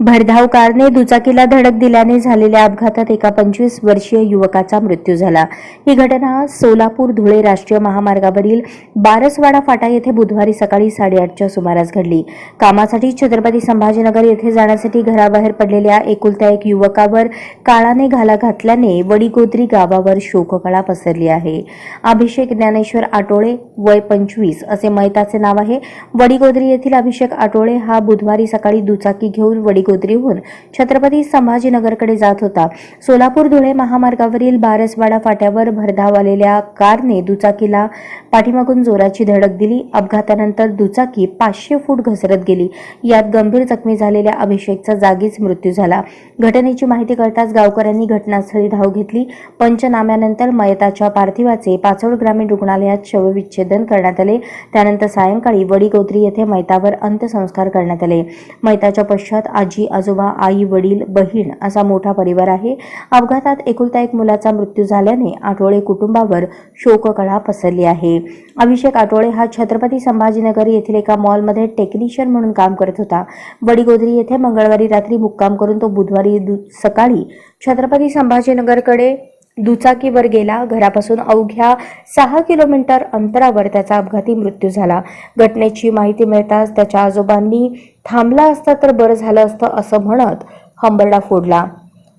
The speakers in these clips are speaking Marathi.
भरधाव कारने दुचाकीला धडक दिल्याने झालेल्या अपघातात एका पंचवीस वर्षीय युवकाचा मृत्यू झाला. ही घटना सोलापूर धुळे राष्ट्रीय महामार्गावरील बारसवाडा फाटा येथे बुधवारी सकाळी साडेआठच्या सुमारास घडली. कामासाठी छत्रपती संभाजीनगर येथे जाण्यासाठी घराबाहेर पडलेल्या एकुलत्या एक युवकावर काळाने घाला घातल्याने वडीगोद्री गावावर शोककळा पसरली आहे. अभिषेक ज्ञानेश्वर आटोळे वय पंचवीस असे मैताचे नाव आहे. वडीगोद्री येथील अभिषेक आटोळे हा बुधवारी सकाळी दुचाकी घेऊन वडीगोद्रीहून छत्रपती संभाजीनगरकडे जात होता. सोलापूर धुळे महामार्गावरील बारसवाडा फाट्यावर भरधाव आलेल्या कारने दुचाकीला पाठीमागून जोराची धडक दिली. अपघातानंतर दुचाकी पाचशे फूट घसरत गेली. यात गंभीर जखमी झालेल्या अभिषेकचा जागीच मृत्यू झाला. घटनेची माहिती कळताच गावकऱ्यांनी घटनास्थळी धाव घेतली. पंचनाम्यानंतर मयताच्या पार्थिवाचे पाचोड ग्रामीण रुग्णालयात शवविच्छेदन करण्यात आले. त्यानंतर सायंकाळी वडीगोत्री येथे मैतावर अंत्यसंस्कार करण्यात आले. मैताच्या पश्चात आजी आजोबा आई वडील बहीण असा मोठा परिवार आहे. अपघातात एकुलता एक मुलाचा मृत्यू झाल्याने आठवळे कुटुंबावर शोककळा पसरली आहे. अभिषेक आठवळे हा छत्रपती संभाजीनगर येथील एका मॉलमध्ये टेक्निशियन म्हणून काम करत होता. वडीगोदरी येथे मंगळवारी रात्री मुक्काम करून तो बुधवारी दु- सकाळी छत्रपती संभाजीनगरकडे दुचाकीवर गेला. घरापासून अवघ्या सहा किलोमीटर अंतरावर त्याचा अपघाती मृत्यू झाला. घटनेची माहिती मिळताच त्याच्या आजोबांनी थांबला असता तर बरं झालं असतं असं म्हणत हंबरडा फोडला.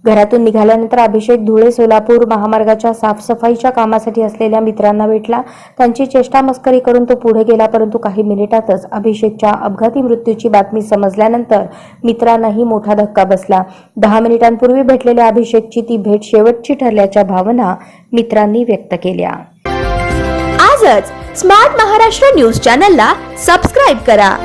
घरातून निघाल्यानंतर अभिषेक धुळे सोलापूर महामार्गाच्या साफसफाईच्या कामासाठी असलेल्या मित्रांना भेटला. त्यांची चेष्टा मस्करी करून तो पुढे गेला परंतु काही मिनिटातच अभिषेकच्या अपघाती मृत्यूची बातमी समजल्यानंतर मित्रांनाही मोठा धक्का बसला. दहा मिनिटांपूर्वी भेटलेल्या अभिषेकची ती भेट शेवटची ठरल्याच्या भावना मित्रांनी व्यक्त केल्या. आजच स्मार्ट महाराष्ट्र न्यूज चॅनलला सबस्क्राईब करा.